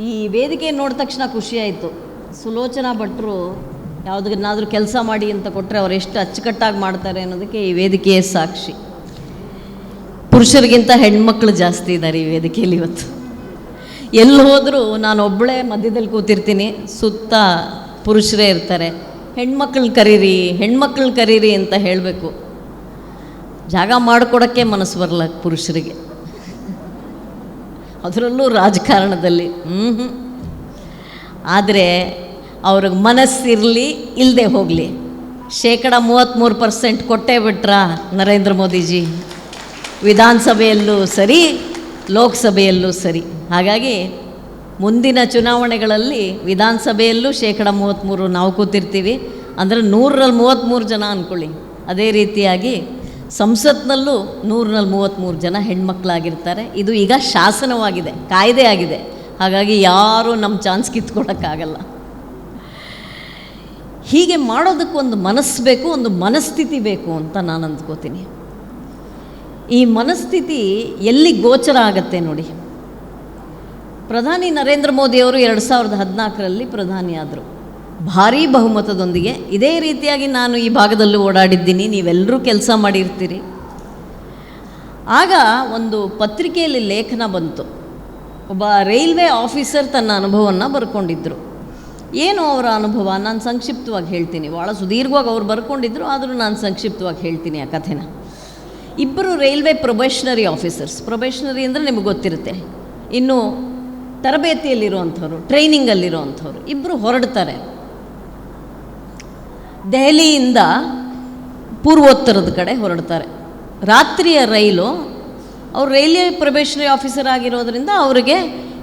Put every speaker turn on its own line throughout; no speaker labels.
ಈ ವೇದಿಕೆ ನೋಡಿದ ತಕ್ಷಣ ಖುಷಿ ಆಯಿತು ಸುಲೋಚನಾ ಭಟ್ರು ಯಾವುದನ್ನಾದರೂ ಕೆಲಸ ಮಾಡಿ ಅಂತ ಕೊಟ್ಟರೆ ಅವ್ರು ಎಷ್ಟು ಅಚ್ಚುಕಟ್ಟಾಗಿ ಮಾಡ್ತಾರೆ ಅನ್ನೋದಕ್ಕೆ ಈ ವೇದಿಕೆಯೇ ಸಾಕ್ಷಿ. ಪುರುಷರಿಗಿಂತ ಹೆಣ್ಮಕ್ಳು ಜಾಸ್ತಿ ಇದ್ದಾರೆ ಈ ವೇದಿಕೆಯಲ್ಲಿ ಇವತ್ತು. ಎಲ್ಲಿ ಹೋದರೂ ನಾನು ಒಬ್ಬಳೇ ಮಧ್ಯದಲ್ಲಿ ಕೂತಿರ್ತೀನಿ, ಸುತ್ತ ಪುರುಷರೇ ಇರ್ತಾರೆ. ಹೆಣ್ಮಕ್ಳು ಕರೀರಿ ಹೆಣ್ಮಕ್ಳು ಕರೀರಿ ಅಂತ ಹೇಳಬೇಕು. ಜಾಗ ಮಾಡಿಕೊಡೋಕ್ಕೆ ಮನಸ್ಸು ಬರಲ್ಲ ಪುರುಷರಿಗೆ. ಅದರಲ್ಲೂ ರಾಜಕಾರಣದಲ್ಲಿ. ಹ್ಞೂ ಹ್ಞೂ ಆದರೆ ಅವ್ರಿಗೆ ಮನಸ್ಸಿರಲಿ ಇಲ್ಲದೆ ಹೋಗಲಿ. ಶೇಕಡ ಮೂವತ್ತ್ಮೂರು ಪರ್ಸೆಂಟ್ ಕೊಟ್ಟೇ ಬಿಟ್ರಾ ನರೇಂದ್ರ ಮೋದಿಜಿ? ವಿಧಾನಸಭೆಯಲ್ಲೂ ಸರಿ, ಲೋಕಸಭೆಯಲ್ಲೂ ಸರಿ. ಹಾಗಾಗಿ ಮುಂದಿನ ಚುನಾವಣೆಗಳಲ್ಲಿ ವಿಧಾನಸಭೆಯಲ್ಲೂ ಶೇಕಡ ಮೂವತ್ತ್ಮೂರು ನಾವು ಕೂತಿರ್ತೀವಿ. ಅಂದರೆ ನೂರರಲ್ಲಿ ಮೂವತ್ತ್ಮೂರು ಜನ ಅಂದ್ಕೊಳ್ಳಿ ಅದೇ ರೀತಿಯಾಗಿ ಸಂಸತ್ನಲ್ಲೂ ನೂರಲ್ಲಿ ಮೂವತ್ತ್ಮೂರು ಜನ ಹೆಣ್ಮಕ್ಳಾಗಿರ್ತಾರೆ. ಇದು ಈಗ ಶಾಸನವಾಗಿದೆ ಕಾಯ್ದೆ ಆಗಿದೆ ಹಾಗಾಗಿ ಯಾರೂ ನಮ್ಮ ಚಾನ್ಸ್ ಕಿತ್ಕೊಳಕ್ಕಾಗಲ್ಲ. ಹೀಗೆ ಮಾಡೋದಕ್ಕೊಂದು ಮನಸ್ಸು ಬೇಕು, ಒಂದು ಮನಸ್ಥಿತಿ ಬೇಕು ಅಂತ ನಾನು ಅಂದ್ಕೋತೀನಿ. ಈ ಮನಸ್ಥಿತಿ ಎಲ್ಲಿ ಗೋಚರ ಆಗತ್ತೆ ನೋಡಿ. ಪ್ರಧಾನಿ ನರೇಂದ್ರ ಮೋದಿಯವರು ಎರಡು ಸಾವಿರದ ಹದಿನಾಲ್ಕರಲ್ಲಿ ಪ್ರಧಾನಿ ಆದರು ಭಾರೀ ಬಹುಮತದೊಂದಿಗೆ ಇದೇ ರೀತಿಯಾಗಿ ನಾನು ಈ ಭಾಗದಲ್ಲೂ ಓಡಾಡಿದ್ದೀನಿ. ನೀವೆಲ್ಲರೂ ಕೆಲಸ ಮಾಡಿರ್ತೀರಿ. ಆಗ ಒಂದು ಪತ್ರಿಕೆಯಲ್ಲಿ ಲೇಖನ ಬಂತು. ಒಬ್ಬ ರೈಲ್ವೆ ಆಫೀಸರ್ ತನ್ನ ಅನುಭವವನ್ನು ಬರ್ಕೊಂಡಿದ್ದರು ಏನು ಅವರ ಅನುಭವ? ನಾನು ಸಂಕ್ಷಿಪ್ತವಾಗಿ ಹೇಳ್ತೀನಿ. ಭಾಳ ಸುದೀರ್ಘವಾಗಿ ಅವ್ರು ಬರ್ಕೊಂಡಿದ್ರು, ಆದರೂ ನಾನು ಸಂಕ್ಷಿಪ್ತವಾಗಿ ಹೇಳ್ತೀನಿ ಆ ಕಥೆನ. ಇಬ್ಬರು ರೈಲ್ವೆ ಪ್ರೊಬೇಷನರಿ ಆಫೀಸರ್ಸ್. ಪ್ರೊಬೇಷನರಿ ಅಂದರೆ ನಿಮಗೆ ಗೊತ್ತಿರುತ್ತೆ. ಇನ್ನು ತರಬೇತಿಯಲ್ಲಿರುವಂಥವ್ರು, ಟ್ರೈನಿಂಗಲ್ಲಿರುವಂಥವ್ರು ಇಬ್ಬರು ಹೊರಡ್ತಾರೆ. ದೆಹಲಿಯಿಂದ ಪೂರ್ವೋತ್ತರದ ಕಡೆ ಹೊರಡ್ತಾರೆ. ರಾತ್ರಿಯ ರೈಲು, ಅವರು ರೈಲ್ವೆ ಪ್ರೊಬೇಷನರಿ ಆಫೀಸರ್ ಆಗಿರೋದ್ರಿಂದ ಅವರಿಗೆ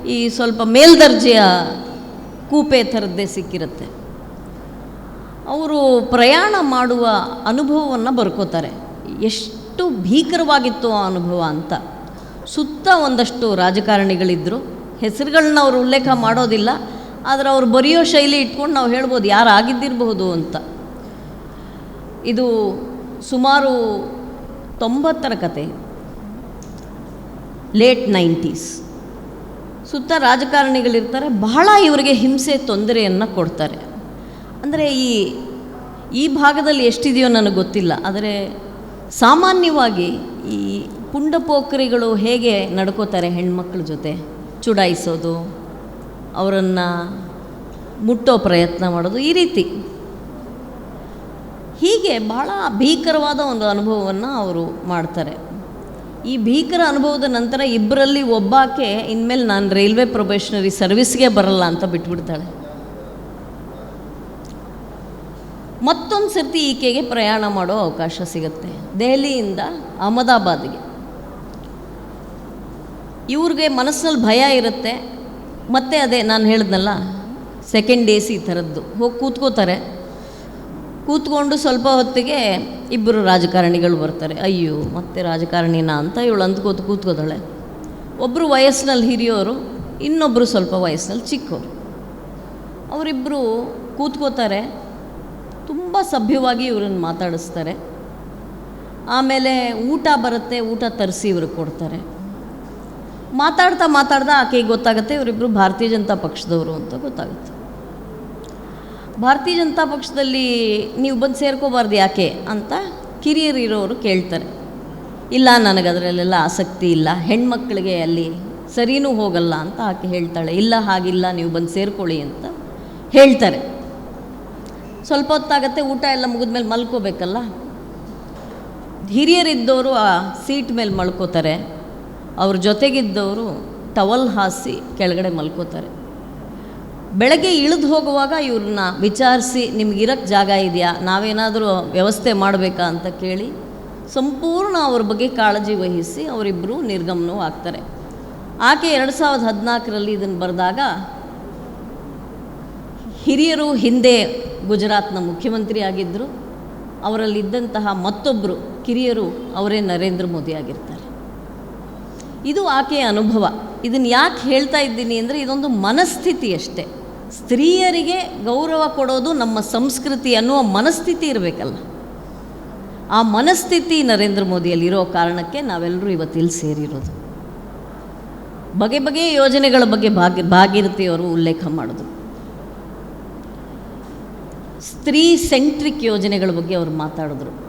ಈ ಸ್ವಲ್ಪ ಮೇಲ್ದರ್ಜೆಯ ಕೂಪೆ ಥರದ್ದೇ ಸಿಕ್ಕಿರುತ್ತೆ. ಅವರು ಪ್ರಯಾಣ ಮಾಡುವ ಅನುಭವವನ್ನು ಬರ್ಕೋತಾರೆ. ಎಷ್ಟು ಭೀಕರವಾಗಿತ್ತು ಆ ಅನುಭವ ಅಂತ. ಸುತ್ತ ಒಂದಷ್ಟು ರಾಜಕಾರಣಿಗಳಿದ್ದರು ಹೆಸರುಗಳನ್ನ ಅವರು ಉಲ್ಲೇಖ ಮಾಡೋದಿಲ್ಲ. ಆದರೆ ಅವರು ಬರೆಯೋ ಶೈಲಿ ಇಟ್ಕೊಂಡು ನಾವು ಹೇಳ್ಬೋದು ಯಾರು ಆಗಿದ್ದಿರಬಹುದು ಅಂತ. ಇದು ಸುಮಾರು ತೊಂಬತ್ತರ ಕತೆ. Late nineties. ಸುತ್ತ ರಾಜಕಾರಣಿಗಳಿರ್ತಾರೆ, ಬಹಳ ಇವರಿಗೆ ಹಿಂಸೆ, ತೊಂದರೆಯನ್ನು ಕೊಡ್ತಾರೆ. ಅಂದರೆ ಈ ಈ ಭಾಗದಲ್ಲಿ ಎಷ್ಟಿದೆಯೋ ನನಗೆ ಗೊತ್ತಿಲ್ಲ. ಆದರೆ ಸಾಮಾನ್ಯವಾಗಿ ಈ ಪುಂಡಪೋಖರಿಗಳು ಹೇಗೆ ನಡ್ಕೋತಾರೆ ಹೆಣ್ಮಕ್ಳ ಜೊತೆ? ಚುಡಾಯಿಸೋದು, ಅವರನ್ನು ಮುಟ್ಟೋ ಪ್ರಯತ್ನ ಮಾಡೋದು ಈ ರೀತಿ. ಹೀಗೆ ಬಹಳ ಭೀಕರವಾದ ಒಂದು ಅನುಭವವನ್ನು ಅವರು ಮಾಡ್ತಾರೆ. ಈ ಭೀಕರ ಅನುಭವದ ನಂತರ ಇಬ್ಬರಲ್ಲಿ ಒಬ್ಬಾಕೆ ಇನ್ಮೇಲೆ ನಾನು ರೈಲ್ವೆ ಪ್ರೊಬೇಷನರಿ ಸರ್ವಿಸ್ಗೆ ಬರಲ್ಲ ಅಂತ ಬಿಟ್ಬಿಡ್ತಾಳೆ. ಮತ್ತೊಂದು ಸರ್ತಿ ಈಕೆಗೆ ಪ್ರಯಾಣ ಮಾಡೋ ಅವಕಾಶ ಸಿಗುತ್ತೆ. ದೆಹಲಿಯಿಂದ ಅಹಮದಾಬಾದ್ಗೆ. ಇವ್ರಿಗೆ ಮನಸ್ಸಲ್ಲಿ ಭಯ ಇರುತ್ತೆ. ಮತ್ತೆ ಅದೇ ನಾನು ಹೇಳಿದ್ನಲ್ಲ ಸೆಕೆಂಡ್ ಎ ಸಿ ಥರದ್ದು. ಹೋಗಿ ಕೂತ್ಕೋತಾರೆ. ಕೂತ್ಕೊಂಡು ಸ್ವಲ್ಪ ಹೊತ್ತಿಗೆ ಇಬ್ಬರು ರಾಜಕಾರಣಿಗಳು ಬರ್ತಾರೆ. ಅಯ್ಯೋ, ಮತ್ತೆ ರಾಜಕಾರಣಿನ ಅಂತ ಇವಳು ಅಂದ್ಕೋತು ಕೂತ್ಕೋತಾಳೆ. ಒಬ್ಬರು ವಯಸ್ಸಿನಲ್ಲಿ ಹಿರಿಯೋರು ಇನ್ನೊಬ್ಬರು ಸ್ವಲ್ಪ ವಯಸ್ಸಿನಲ್ಲಿ ಚಿಕ್ಕವರು ಅವರಿಬ್ಬರು ಕೂತ್ಕೋತಾರೆ. ತುಂಬ ಸಭ್ಯವಾಗಿ ಇವ್ರನ್ನ ಮಾತಾಡಿಸ್ತಾರೆ. ಆಮೇಲೆ ಊಟ ಬರುತ್ತೆ, ಊಟ ತರಿಸಿ ಇವ್ರಿಗೆ ಕೊಡ್ತಾರೆ. ಮಾತಾಡ್ತಾ ಮಾತಾಡ್ತಾ ಆಕೆಗೆ ಗೊತ್ತಾಗುತ್ತೆ ಇವರಿಬ್ಬರು ಭಾರತೀಯ ಜನತಾ ಪಕ್ಷದವರು ಅಂತ ಗೊತ್ತಾಗುತ್ತೆ. ಭಾರತೀಯ ಜನತಾ ಪಕ್ಷದಲ್ಲಿ ನೀವು ಬಂದು ಸೇರ್ಕೋಬಾರ್ದು ಯಾಕೆ ಅಂತ ಕಿರಿಯರಿರೋರು ಕೇಳ್ತಾರೆ. ಇಲ್ಲ, ನನಗೆ ಅದರಲ್ಲೆಲ್ಲ ಆಸಕ್ತಿ ಇಲ್ಲ. ಹೆಣ್ಮಕ್ಳಿಗೆ ಅಲ್ಲಿ ಸರಿನೂ ಹೋಗಲ್ಲ ಅಂತ ಆಕೆ ಹೇಳ್ತಾಳೆ. ಇಲ್ಲ, ಹಾಗಿಲ್ಲ, ನೀವು ಬಂದು ಸೇರ್ಕೊಳ್ಳಿ ಅಂತ ಹೇಳ್ತಾರೆ. ಸ್ವಲ್ಪ ಹೊತ್ತಾಗತ್ತೆ, ಊಟ ಎಲ್ಲ ಮುಗಿದ್ಮೇಲೆ ಮಲ್ಕೋಬೇಕಲ್ಲ? ಹಿರಿಯರಿದ್ದವರು ಆ ಸೀಟ್ ಮೇಲೆ ಮಲ್ಕೋತಾರೆ. ಅವ್ರ ಜೊತೆಗಿದ್ದವರು ಟವಲ್ ಹಾಸಿ ಕೆಳಗಡೆ ಮಲ್ಕೋತಾರೆ. ಬೆಳಗ್ಗೆ ಇಳಿದು ಹೋಗುವಾಗ ಇವ್ರನ್ನ ವಿಚಾರಿಸಿ ನಿಮ್ಗಿರಕ್ಕೆ ಜಾಗ ಇದೆಯಾ? ನಾವೇನಾದರೂ ವ್ಯವಸ್ಥೆ ಮಾಡಬೇಕಾ? ಅಂತ ಕೇಳಿ ಸಂಪೂರ್ಣ ಅವ್ರ ಬಗ್ಗೆ ಕಾಳಜಿ ವಹಿಸಿ ಅವರಿಬ್ಬರು ನಿರ್ಗಮನವೂ ಆಗ್ತಾರೆ. ಆಕೆ ಎರಡು ಸಾವಿರದ ಹದಿನಾಲ್ಕರಲ್ಲಿ ಇದನ್ನು ಬರೆದಾಗ ಹಿರಿಯರು ಹಿಂದೆ ಗುಜರಾತ್ನ ಮುಖ್ಯಮಂತ್ರಿ ಆಗಿದ್ದರು ಅವರಲ್ಲಿದ್ದಂತಹ ಮತ್ತೊಬ್ಬರು ಕಿರಿಯರು ಅವರೇ ನರೇಂದ್ರ ಮೋದಿ ಆಗಿರ್ತಾರೆ. ಇದು ಆಕೆಯ ಅನುಭವ. ಇದನ್ನು ಯಾಕೆ ಹೇಳ್ತಾ ಇದ್ದೀನಿ ಅಂದರೆ ಇದೊಂದು ಮನಸ್ಥಿತಿ ಅಷ್ಟೇ. ಸ್ತ್ರೀಯರಿಗೆ ಗೌರವ ಕೊಡೋದು ನಮ್ಮ ಸಂಸ್ಕೃತಿ ಅನ್ನುವ ಮನಸ್ಥಿತಿ ಇರಬೇಕಲ್ಲ. ಆ ಮನಸ್ಥಿತಿ ನರೇಂದ್ರ ಮೋದಿಯಲ್ಲಿರೋ ಕಾರಣಕ್ಕೆ ನಾವೆಲ್ಲರೂ ಇವತ್ತಿಲ್ಲಿ ಸೇರಿರೋದು. ಬಗೆ ಬಗೆಯ ಯೋಜನೆಗಳ ಬಗ್ಗೆ ಭಾಗಿ ಅವರು ಉಲ್ಲೇಖ ಮಾಡಿದ್ರು ಸ್ತ್ರೀ ಸೆಂಟ್ರಿಕ್ ಯೋಜನೆಗಳ ಬಗ್ಗೆ ಅವರು ಮಾತಾಡಿದ್ರು.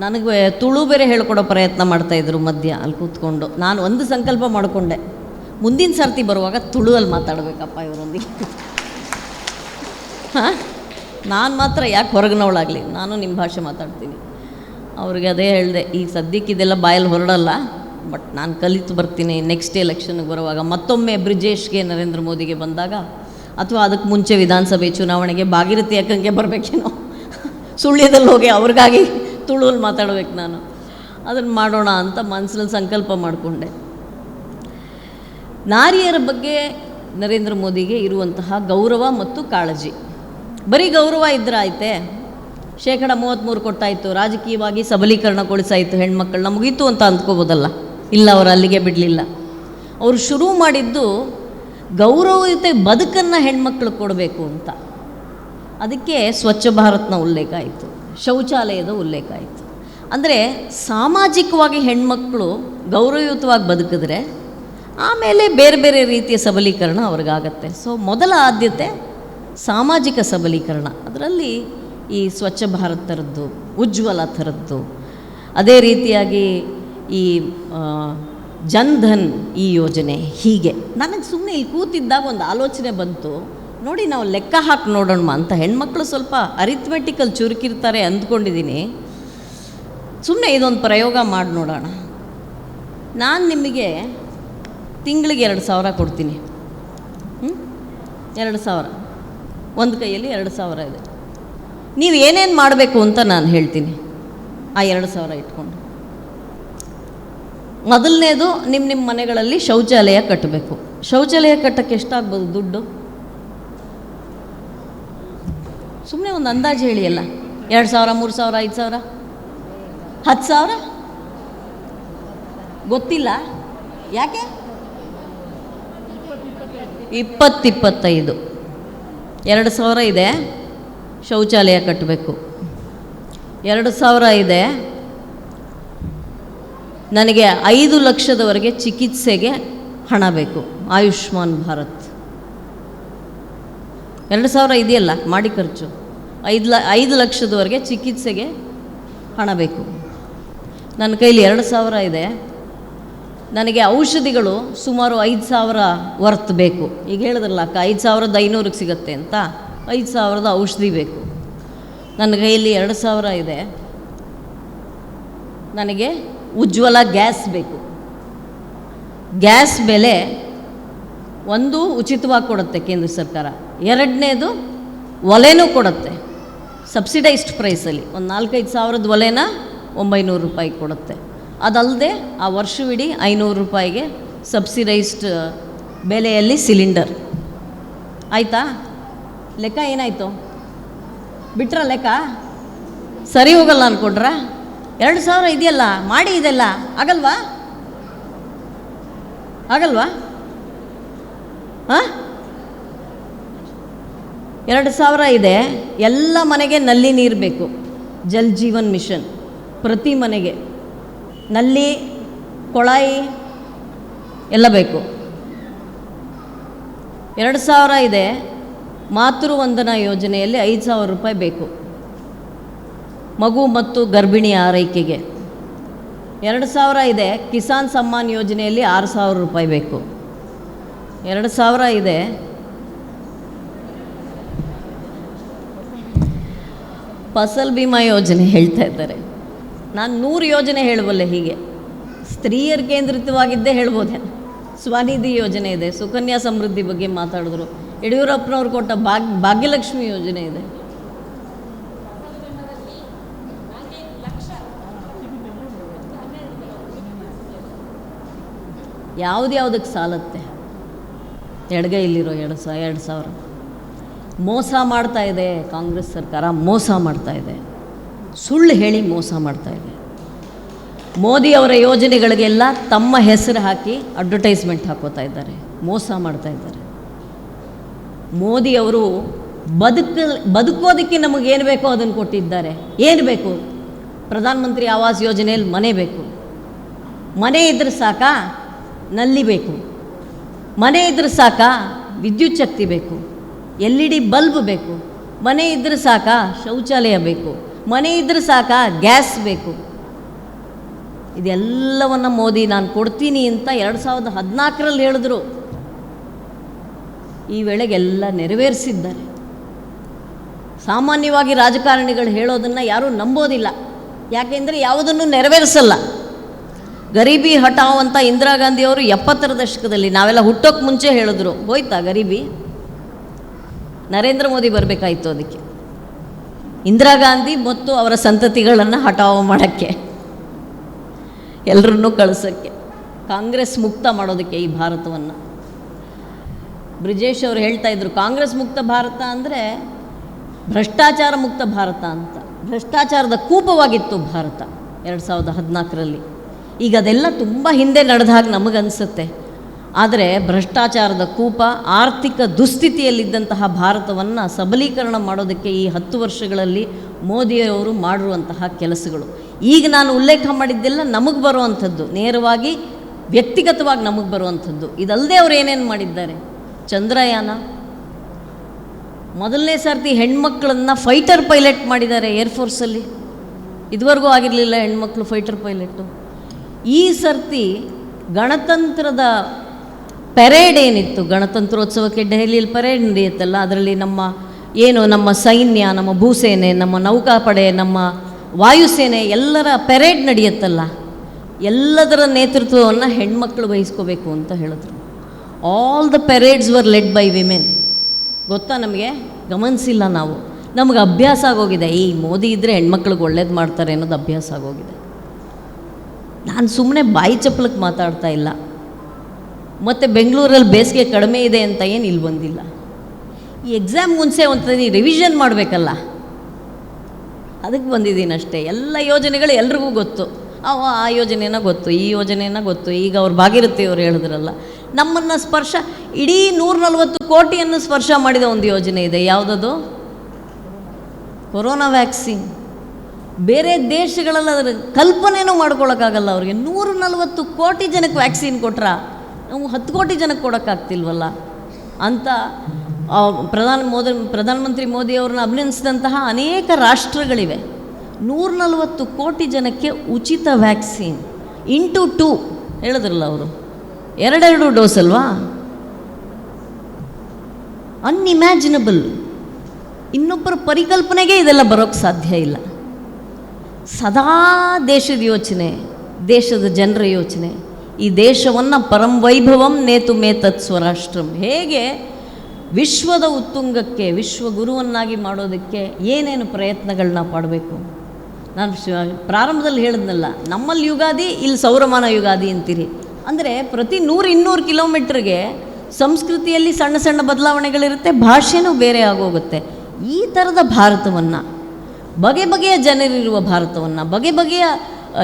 ನನಗೆ ತುಳು ಬೇರೆ ಹೇಳ್ಕೊಡೋ ಪ್ರಯತ್ನ ಮಾಡ್ತಾಯಿದ್ರು ಮಧ್ಯ ಅಲ್ಲಿ ಕೂತ್ಕೊಂಡು. ನಾನು ಒಂದು ಸಂಕಲ್ಪ ಮಾಡಿಕೊಂಡೆ. ಮುಂದಿನ ಸರ್ತಿ ಬರುವಾಗ ತುಳುವಲ್ಲಿ ಮಾತಾಡಬೇಕಪ್ಪ ಇವರೊಂದಿಗೆ ಹಾಂ? ನಾನು ಮಾತ್ರ ಯಾಕೆ ಹೊರಗಿನವಳಾಗಲಿ? ನಾನು ನಿಮ್ಮ ಭಾಷೆ ಮಾತಾಡ್ತೀನಿ. ಅವ್ರಿಗೆ ಅದೇ ಹೇಳಿದೆ ಈಗ ಸದ್ಯಕ್ಕೆ ಇದೆಲ್ಲ ಬಾಯಲ್ಲಿ ಹೊರಡಲ್ಲ, ಬಟ್ ನಾನು ಕಲಿತು ಬರ್ತೀನಿ ನೆಕ್ಸ್ಟ್ ಎಲೆಕ್ಷನ್ಗೆ ಬರುವಾಗ. ಮತ್ತೊಮ್ಮೆ ಬ್ರಿಜೇಶ್ಗೆ ನರೇಂದ್ರ ಮೋದಿಗೆ ಬಂದಾಗ, ಅಥವಾ ಅದಕ್ಕೆ ಮುಂಚೆ ವಿಧಾನಸಭೆ ಚುನಾವಣೆಗೆ ಭಾಗೀರಥಿ ಅಕ್ಕಂಗೆ ಬರಬೇಕೇನೋ? ಸುಳ್ಯದಲ್ಲಿ ಹೋಗಿ ಅವ್ರಿಗಾಗಿ ತುಳುವಲ್ಲಿ ಮಾತಾಡ್ಬೇಕು ನಾನು. ಅದನ್ನು ಮಾಡೋಣ ಅಂತ ಮನಸ್ಸಲ್ಲಿ ಸಂಕಲ್ಪ ಮಾಡಿಕೊಂಡೆ. ನಾರಿಯರ ಬಗ್ಗೆ ನರೇಂದ್ರ ಮೋದಿಗೆ ಇರುವಂತಹ ಗೌರವ ಮತ್ತು ಕಾಳಜಿ. ಬರೀ ಗೌರವ ಇದ್ದರೆ ಆಯ್ತೆ? ಶೇಕಡ ಮೂವತ್ತ್ಮೂರು ಕೊಟ್ಟಾಯಿತು ರಾಜಕೀಯವಾಗಿ ಸಬಲೀಕರಣಗೊಳಿಸಾಯಿತು ಹೆಣ್ಮಕ್ಕಳನ್ನ ಮುಗೀತು ಅಂತ ಅಂದ್ಕೋಬೋದಲ್ಲ? ಇಲ್ಲ, ಅವರು ಅಲ್ಲಿಗೆ ಬಿಡಲಿಲ್ಲ. ಅವರು ಶುರು ಮಾಡಿದ್ದು ಗೌರವಯುತ ಬದುಕನ್ನು ಹೆಣ್ಮಕ್ಳು ಕೊಡಬೇಕು ಅಂತ. ಅದಕ್ಕೆ ಸ್ವಚ್ಛ ಭಾರತ್ನ ಉಲ್ಲೇಖ ಆಯಿತು, ಶೌಚಾಲಯದ ಉಲ್ಲೇಖ ಆಯಿತು. ಅಂದರೆ ಸಾಮಾಜಿಕವಾಗಿ ಹೆಣ್ಮಕ್ಳು ಗೌರವಯುತವಾಗಿ ಬದುಕಿದ್ರೆ ಆಮೇಲೆ ಬೇರೆ ಬೇರೆ ರೀತಿಯ ಸಬಲೀಕರಣ ಅವ್ರಿಗಾಗತ್ತೆ. ಸೊ ಮೊದಲ ಆದ್ಯತೆ ಸಾಮಾಜಿಕ ಸಬಲೀಕರಣ. ಅದರಲ್ಲಿ ಈ ಸ್ವಚ್ಛ ಭಾರತ್ ಥರದ್ದು ಉಜ್ವಲ ಥರದ್ದು ಅದೇ ರೀತಿಯಾಗಿ ಈ ಜನ್ ಜನ್ಧನ್ ಈ ಯೋಜನೆ ಹೀಗೆ. ನನಗೆ ಸುಮ್ಮನೆ ಇಲ್ಲಿ ಕೂತಿದ್ದಾಗ ಒಂದು ಆಲೋಚನೆ ಬಂತು. ನೋಡಿ ನಾವು ಲೆಕ್ಕ ಹಾಕಿ ನೋಡೋಣ ಅಂತ ಹೆಣ್ಮಕ್ಳು ಸ್ವಲ್ಪ ಅರಿಥ್ಮೆಟಿಕಲ್ ಚುರುಕಿರ್ತಾರೆ ಅಂದ್ಕೊಂಡಿದ್ದೀನಿ ಸುಮ್ಮನೆ ಇದೊಂದು ಪ್ರಯೋಗ ಮಾಡಿ ನೋಡೋಣ. ನಾನು ನಿಮಗೆ ತಿಂಗಳಿಗೆ ಎರಡು ಸಾವಿರ ಕೊಡ್ತೀನಿ. ಎರಡು ಸಾವಿರ. ಒಂದು ಕೈಯಲ್ಲಿ ಎರಡು ಸಾವಿರ ಇದೆ. ನೀವು ಏನೇನು ಮಾಡಬೇಕು ಅಂತ ನಾನು ಹೇಳ್ತೀನಿ. ಆ ಎರಡು ಸಾವಿರ ಇಟ್ಕೊಂಡು. ಮೊದಲನೇದು ನಿಮ್ಮ ನಿಮ್ಮ ಮನೆಗಳಲ್ಲಿ ಶೌಚಾಲಯ ಕಟ್ಟಬೇಕು. ಶೌಚಾಲಯ ಕಟ್ಟಕ್ಕೆ ಎಷ್ಟಾಗ್ಬೋದು ದುಡ್ಡು? ಸುಮ್ಮನೆ ಒಂದು ಅಂದಾಜು ಹೇಳಿ ಅಲ್ಲ. ಎರಡು ಸಾವಿರ, ಮೂರು ಸಾವಿರ, ಐದು ಸಾವಿರ? ಹತ್ತು ಸಾವಿರ? ಗೊತ್ತಿಲ್ಲ. ಯಾಕೆ? ಇಪ್ಪತ್ತಿಪ್ಪತ್ತೈದು. ಎರಡು ಸಾವಿರ ಇದೆ, ಶೌಚಾಲಯ ಕಟ್ಟಬೇಕು ಎರಡು ಸಾವಿರ ಇದೆ, ನನಗೆ ಐದು ಲಕ್ಷದವರೆಗೆ ಚಿಕಿತ್ಸೆಗೆ ಹಣ ಬೇಕು, ಆಯುಷ್ಮಾನ್ ಭಾರತ್. ಎರಡು ಸಾವಿರ ಇದೆಯಲ್ಲ, ಮಾಡಿ ಖರ್ಚು. ಐದು ಲ, ಐದು ಲಕ್ಷದವರೆಗೆ ಚಿಕಿತ್ಸೆಗೆ ಹಣ ಬೇಕು. ನನ್ನ ಕೈಲಿ ಎರಡು ಸಾವಿರ ಇದೆ ನನಗೆ ಔಷಧಿಗಳು ಸುಮಾರು ಐದು ಸಾವಿರ ವರ್ತ್ ಬೇಕು. ಈಗ ಹೇಳಿದ್ರಲ್ಲ ಅಕ್ಕ, ಐದು ಸಾವಿರದ ಐನೂರಕ್ಕೆ ಸಿಗುತ್ತೆ ಅಂತ. ಐದು ಸಾವಿರದ ಔಷಧಿ ಬೇಕು. ನನ್ನ ಕೈಯಲ್ಲಿ ಎರಡು ಸಾವಿರ ಇದೆ. ನನಗೆ ಉಜ್ವಲ ಗ್ಯಾಸ್ ಬೇಕು. ಗ್ಯಾಸ್ ಬೆಲೆ ಒಂದು ಉಚಿತವಾಗಿ ಕೊಡುತ್ತೆ ಕೇಂದ್ರ ಸರ್ಕಾರ. ಎರಡನೇದು ಒಲೆನೂ ಕೊಡುತ್ತೆ. ಸಬ್ಸಿಡೈಸ್ಡ್ ಪ್ರೈಸಲ್ಲಿ ಒಂದು ನಾಲ್ಕೈದು ಸಾವಿರದ ಒಲೆನ ಒಂಬೈನೂರು ರೂಪಾಯಿ ಕೊಡುತ್ತೆ. ಅದಲ್ಲದೆ ಆ ವರ್ಷವಿಡೀ ಐನೂರು ರೂಪಾಯಿಗೆ ಸಬ್ಸಿಡೈಸ್ಡ್ ಬೆಲೆಯಲ್ಲಿ ಸಿಲಿಂಡರ್ ಆಯಿತಾ? ಲೆಕ್ಕ ಏನಾಯಿತು? ಬಿಟ್ರ ಲೆಕ್ಕ? ಸರಿ ಹೋಗಲ್ಲ ಅನ್ಕೊಂಡ್ರ? ಎರಡು ಸಾವಿರ ಇದೆಯಲ್ಲ, ಮಾಡಿ ಇದೆಲ್ಲ. ಆಗಲ್ವಾ? ಆಗಲ್ವಾ? ಹಾಂ? ಎರಡು ಸಾವಿರ ಇದೆ. ಎಲ್ಲ ಮನೆಗೆ ನಲ್ಲಿ ನೀರು ಬೇಕು. ಜಲ್ ಜೀವನ್ ಮಿಷನ್. ಪ್ರತಿ ಮನೆಗೆ. ನಲ್ಲಿ, ಕೊಳಾಯಿ, ಎಲ್ಲ ಬೇಕು. ಎರಡು ಸಾವಿರ ಇದೆ. ಮಾತೃವಂದನಾ ಯೋಜನೆಯಲ್ಲಿ ಐದು ಸಾವಿರ ರೂಪಾಯಿ ಬೇಕು. ಮಗು ಮತ್ತು ಗರ್ಭಿಣಿ ಆರೈಕೆಗೆ. ಎರಡು ಸಾವಿರ ಇದೆ. ಕಿಸಾನ್ ಸಮ್ಮಾನ್ ಯೋಜನೆಯಲ್ಲಿ ಆರು ಸಾವಿರ ರೂಪಾಯಿ ಬೇಕು. ಎರಡು ಸಾವಿರ ಇದೆ. ಫಸಲ್ ಭೀಮಾ ಯೋಜನೆ ಹೇಳ್ತಾ ಇದ್ದಾರೆ. ನಾನು ನೂರು ಯೋಜನೆ ಹೇಳಬಲ್ಲೆ ಹೀಗೆ. ಸ್ತ್ರೀಯರ್ ಕೇಂದ್ರಿತವಾಗಿದ್ದೇ ಹೇಳ್ಬೋದೆ ಸ್ವನಿಧಿ ಯೋಜನೆ ಇದೆ, ಸುಕನ್ಯಾ ಸಮೃದ್ಧಿ ಬಗ್ಗೆ ಮಾತಾಡಿದ್ರು. ಯಡಿಯೂರಪ್ಪನವ್ರು ಕೊಟ್ಟ ಭಾಗ್, ಭಾಗ್ಯಲಕ್ಷ್ಮಿ ಯೋಜನೆ ಇದೆ. ಯಾವುದ್ಯಾವುದಕ್ಕೆ ಸಾಲತ್ತೆ? ಎಡಗೈಲಿರೋ ಎರಡು ಸಾವಿರ ಎರಡು ಸಾವಿರ. ಮೋಸ ಮಾಡ್ತಾ ಇದೆ ಕಾಂಗ್ರೆಸ್ ಸರ್ಕಾರ, ಮೋಸ ಮಾಡ್ತಾ ಇದೆ. ಸುಳ್ಳು ಹೇಳಿ ಮೋಸ ಮಾಡ್ತಾ ಇದೆ ಮೋದಿ ಅವರ ಯೋಜನೆಗಳಿಗೆಲ್ಲ ತಮ್ಮ ಹೆಸರು ಹಾಕಿ ಅಡ್ವರ್ಟೈಸ್ಮೆಂಟ್ ಹಾಕೋತಾ ಇದ್ದಾರೆ. ಮೋಸ ಮಾಡ್ತಾ ಇದ್ದಾರೆ. ಮೋದಿ ಅವರು ಬದುಕ, ಬದುಕೋದಕ್ಕೆ ನಮಗೇನು ಬೇಕೋ ಅದನ್ನು ಕೊಟ್ಟಿದ್ದಾರೆ. ಏನು ಬೇಕು? ಪ್ರಧಾನಮಂತ್ರಿ ಆವಾಸ್ ಯೋಜನೆಯಲ್ಲಿ ಮನೆ ಬೇಕು. ಮನೆ ಇದ್ರೆ ಸಾಕಾ, ನಲ್ಲಿ ಬೇಕು. ಮನೆ ಇದ್ರೆ ಸಾಕ, ವಿದ್ಯುತ್ ಶಕ್ತಿ ಬೇಕು. ಎಲ್ ಇ ಡಿ ಬಲ್ಬ್ ಬೇಕು. ಮನೆ ಇದ್ರೆ ಸಾಕ, ಶೌಚಾಲಯ ಬೇಕು. ಮನೆ ಇದ್ರೆ ಸಾಕ, ಗ್ಯಾಸ್ ಬೇಕು. ಇದೆಲ್ಲವನ್ನು ಮೋದಿ, ನಾನು ಕೊಡ್ತೀನಿ ಅಂತ ಎರಡು ಸಾವಿರದ ಹದಿನಾಲ್ಕರಲ್ಲಿ ಹೇಳಿದ್ರು. ಈ ವೇಳೆಗೆಲ್ಲ ನೆರವೇರಿಸಿದ್ದಾರೆ. ಸಾಮಾನ್ಯವಾಗಿ ರಾಜಕಾರಣಿಗಳು ಹೇಳೋದನ್ನು ಯಾರೂ ನಂಬೋದಿಲ್ಲ. ಯಾಕೆಂದರೆ ಯಾವುದನ್ನು ನೆರವೇರಿಸಲ್ಲ. ಗರೀಬಿ ಹಟಾವ್ ಅಂತ ಇಂದಿರಾ ಗಾಂಧಿಯವರು ಎಪ್ಪತ್ತರ ದಶಕದಲ್ಲಿ ನಾವೆಲ್ಲ ಹುಟ್ಟೋಕ್ಕೆ ಮುಂಚೆ ಹೇಳಿದ್ರು. ಹೋಯ್ತಾ ಗರೀಬಿ? ನರೇಂದ್ರ ಮೋದಿ ಬರಬೇಕಾಯಿತು ಅದಕ್ಕೆ. ಇಂದಿರಾ ಗಾಂಧಿ ಮತ್ತು ಅವರ ಸಂತತಿಗಳನ್ನು ಹಠಾವು ಮಾಡೋಕ್ಕೆ ಎಲ್ಲರನ್ನೂ ಕಳಿಸೋಕ್ಕೆ, ಕಾಂಗ್ರೆಸ್ ಮುಕ್ತ ಮಾಡೋದಕ್ಕೆ ಈ ಭಾರತವನ್ನು. ಬ್ರಿಜೇಶ್ ಅವರು ಹೇಳ್ತಾ ಇದ್ರು, ಕಾಂಗ್ರೆಸ್ ಮುಕ್ತ ಭಾರತ ಅಂದರೆ ಭ್ರಷ್ಟಾಚಾರ ಮುಕ್ತ ಭಾರತ ಅಂತ. ಭ್ರಷ್ಟಾಚಾರದ ಕೂಪವಾಗಿತ್ತು ಭಾರತ ಎರಡು ಸಾವಿರದ ಹದಿನಾಲ್ಕರಲ್ಲಿ. ಈಗ ಅದೆಲ್ಲ ತುಂಬ ಹಿಂದೆ ನಡೆದ ಹಾಗೆ ನಮಗನ್ಸುತ್ತೆ. ಆದರೆ ಭ್ರಷ್ಟಾಚಾರದ ಕೂಪ ಆರ್ಥಿಕ ದುಸ್ಥಿತಿಯಲ್ಲಿದ್ದಂತಹ ಭಾರತವನ್ನು ಸಬಲೀಕರಣ ಮಾಡೋದಕ್ಕೆ ಈ ಹತ್ತು ವರ್ಷಗಳಲ್ಲಿ ಮೋದಿಯವರು ಮಾಡಿರುವಂತಹ ಕೆಲಸಗಳು. ಈಗ ನಾನು ಉಲ್ಲೇಖ ಮಾಡಿದ್ದೆಲ್ಲ ನಮಗೆ ಬರುವಂಥದ್ದು, ನೇರವಾಗಿ ವ್ಯಕ್ತಿಗತವಾಗಿ ನಮಗೆ ಬರುವಂಥದ್ದು. ಇದಲ್ಲದೆ ಅವರು ಏನೇನು ಮಾಡಿದ್ದಾರೆ? ಚಂದ್ರಯಾನ. ಮೊದಲನೇ ಸರ್ತಿ ಹೆಣ್ಮಕ್ಳನ್ನು ಫೈಟರ್ ಪೈಲಟ್ ಮಾಡಿದ್ದಾರೆ ಏರ್ಫೋರ್ಸಲ್ಲಿ ಇದುವರೆಗೂ ಆಗಿರಲಿಲ್ಲ ಹೆಣ್ಮಕ್ಳು ಫೈಟರ್ ಪೈಲಟ್ಟು ಈ ಸರ್ತಿ ಗಣತಂತ್ರದ ಪೆರೇಡ್ ಏನಿತ್ತು? ಗಣತಂತ್ರೋತ್ಸವಕ್ಕೆ ದೆಹಲಿಯಲ್ಲಿ ಪೆರೇಡ್ ನಡೆಯುತ್ತಲ್ಲ, ಅದರಲ್ಲಿ ನಮ್ಮ ಏನು ನಮ್ಮ ಸೈನ್ಯ, ನಮ್ಮ ಭೂಸೇನೆ, ನಮ್ಮ ನೌಕಾಪಡೆ, ನಮ್ಮ ವಾಯುಸೇನೆ ಎಲ್ಲರ ಪೆರೇಡ್ ನಡೆಯುತ್ತಲ್ಲ, ಎಲ್ಲದರ ನೇತೃತ್ವವನ್ನು ಹೆಣ್ಮಕ್ಳು ವಹಿಸ್ಕೋಬೇಕು ಅಂತ ಹೇಳಿದ್ರು. All the parades were led by women ಗೊತ್ತಾ ನಮಗೆ? ಗಮನಿಸಿಲ್ಲ ನಾವು. ನಮಗೆ ಅಭ್ಯಾಸ ಆಗೋಗಿದೆ. ಈ ಮೋದಿ ಇದ್ದರೆ ಹೆಣ್ಮಕ್ಳಿಗೆ ಒಳ್ಳೇದು ಮಾಡ್ತಾರೆ ಅನ್ನೋದು ಅಭ್ಯಾಸ ಆಗೋಗಿದೆ. ನಾನು ಸುಮ್ಮನೆ ಬಾಯಿ ಚಪ್ಪಲಕ್ಕೆ ಮಾತಾಡ್ತಾ ಇಲ್ಲ. ಮತ್ತು ಬೆಂಗಳೂರಲ್ಲಿ ಬೇಸಿಗೆ ಕಡಿಮೆ ಇದೆ ಅಂತ ಏನು ಇಲ್ಲಿ ಬಂದಿಲ್ಲ. ಈ ಎಕ್ಸಾಮ್ ಮುಂಚೆ ಒಂದ್ಸರಿ ರಿವಿಷನ್ ಮಾಡಬೇಕಲ್ಲ? ಅದಕ್ಕೆ ಬಂದಿದ್ದೀನಿ ಅಷ್ಟೇ. ಎಲ್ಲ ಯೋಜನೆಗಳು ಎಲ್ರಿಗೂ ಗೊತ್ತು. ಅವ ಆ ಯೋಜನೆನ ಗೊತ್ತು, ಈ ಯೋಜನೆನ ಗೊತ್ತು. ಈಗ ಅವ್ರು ಭಾಗಿರುತ್ತೆ ಅವ್ರು ಹೇಳಿದ್ರಲ್ಲ, ನಮ್ಮನ್ನು ಸ್ಪರ್ಶ, ಇಡೀ ನೂರ ನಲ್ವತ್ತು ಕೋಟಿಯನ್ನು ಸ್ಪರ್ಶ ಮಾಡಿದ ಒಂದು ಯೋಜನೆ ಇದೆ. ಯಾವುದದು? Corona vaccine. ಬೇರೆ ದೇಶಗಳಲ್ಲಿ ಅದರ ಕಲ್ಪನೆಯೂ ಮಾಡ್ಕೊಳ್ಳೋಕ್ಕಾಗಲ್ಲ ಅವ್ರಿಗೆ. ನೂರ ನಲ್ವತ್ತು ಕೋಟಿ ಜನಕ್ಕೆ ವ್ಯಾಕ್ಸಿನ್ ಕೊಟ್ರ ನಾವು ಹತ್ತು ಕೋಟಿ ಜನಕ್ಕೆ ಕೊಡೋಕ್ಕಾಗ್ತಿಲ್ವಲ್ಲ? ಅಂತ ಪ್ರಧಾನ ಮೋದಿ, ಪ್ರಧಾನಮಂತ್ರಿ ಮೋದಿ ಅವ್ರನ್ನ ಅಭಿನಂದಿಸಿದಂತಹ ಅನೇಕ ರಾಷ್ಟ್ರಗಳಿವೆ. ನೂರ ನಲವತ್ತು ಕೋಟಿ ಜನಕ್ಕೆ ಉಚಿತ ವ್ಯಾಕ್ಸಿನ್. ಇಂಟು ಟು, ಹೇಳಿದ್ರಲ್ಲ ಅವರು? ಎರಡೆರಡು ಡೋಸ್ ಅಲ್ವಾ? ಅನ್ಇಮ್ಯಾಜಿನಬಲ್ ಇನ್ನೊಬ್ಬರ ಪರಿಕಲ್ಪನೆಗೆ ಇದೆಲ್ಲ ಬರೋಕ್ಕೆ ಸಾಧ್ಯ ಇಲ್ಲ. ಸದಾ ದೇಶದ ಯೋಚನೆ, ದೇಶದ ಜನರ ಯೋಚನೆ. ಈ ದೇಶವನ್ನು ಪರಂವೈಭವಂ ನೇತು ಮೇತತ್ ಸ್ವರಾಷ್ಟ್ರಂ. ಹೇಗೆ? ವಿಶ್ವದ ಉತ್ತುಂಗಕ್ಕೆ ವಿಶ್ವಗುರುವನ್ನಾಗಿ ಮಾಡೋದಕ್ಕೆ ಏನೇನು ಪ್ರಯತ್ನಗಳನ್ನ ಪಡಬೇಕು? ನಾನು ಪ್ರಾರಂಭದಲ್ಲಿ ಹೇಳಿದ್ನಲ್ಲ, ನಮ್ಮಲ್ಲಿ ಯುಗಾದಿ, ಇಲ್ಲಿ ಸೌರಮಾನ ಯುಗಾದಿ ಅಂತೀರಿ. ಅಂದರೆ ಪ್ರತಿ ನೂರು ಇನ್ನೂರು ಕಿಲೋಮೀಟ್ರಿಗೆ ಸಂಸ್ಕೃತಿಯಲ್ಲಿ ಸಣ್ಣ ಸಣ್ಣ ಬದಲಾವಣೆಗಳಿರುತ್ತೆ, ಭಾಷೆನೂ ಬೇರೆ ಆಗೋಗುತ್ತೆ. ಈ ಥರದ ಭಾರತವನ್ನು, ಬಗೆ ಬಗೆಯ ಜನರಿರುವ ಭಾರತವನ್ನು, ಬಗೆ ಬಗೆಯ